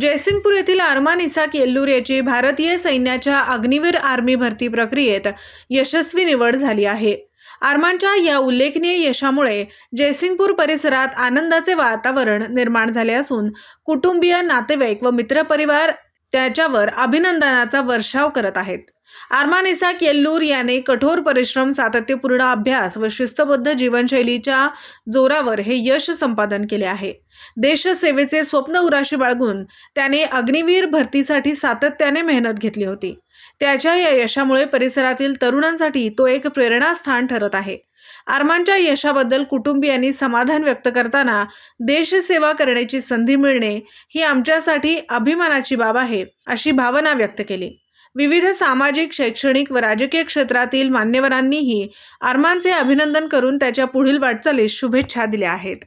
जयसिंगपूर येथील अरमान इसाक येल्लूर याची भारतीय सैन्याच्या अग्निवीर आर्मी भरती प्रक्रियेत यशस्वी निवड झाली आहे. आरमानच्या या उल्लेखनीय यशामुळे जयसिंगपूर परिसरात आनंदाचे वातावरण निर्माण झाले असून कुटुंबीय नातेवाईक व मित्रपरिवार त्याच्यावर अभिनंदनाचा वर्षाव करत आहेत. आर्मान इसाक येल्लूर याने कठोर परिश्रम सातत्यपूर्ण अभ्यास व शिस्तबद्ध जीवनशैलीच्या जोरावर हे यश संपादन केले आहे. देशसेवेचे स्वप्न उराशी बाळगून त्याने अग्निवीर भरतीसाठी सातत्याने मेहनत घेतली होती. त्याच्या या यशामुळे परिसरातील तरुणांसाठी तो एक प्रेरणास्थान ठरत आहे. आर्मानच्या यशाबद्दल कुटुंबियांनी समाधान व्यक्त करताना देशसेवा करण्याची संधी मिळणे ही आमच्यासाठी अभिमानाची बाब आहे अशी भावना व्यक्त केली. विविध सामाजिक शैक्षणिक व राजकीय क्षेत्रातील मान्यवरांनीही आरमानचे अभिनंदन करून त्याच्या पुढील वाटचालीस शुभेच्छा दिल्या आहेत.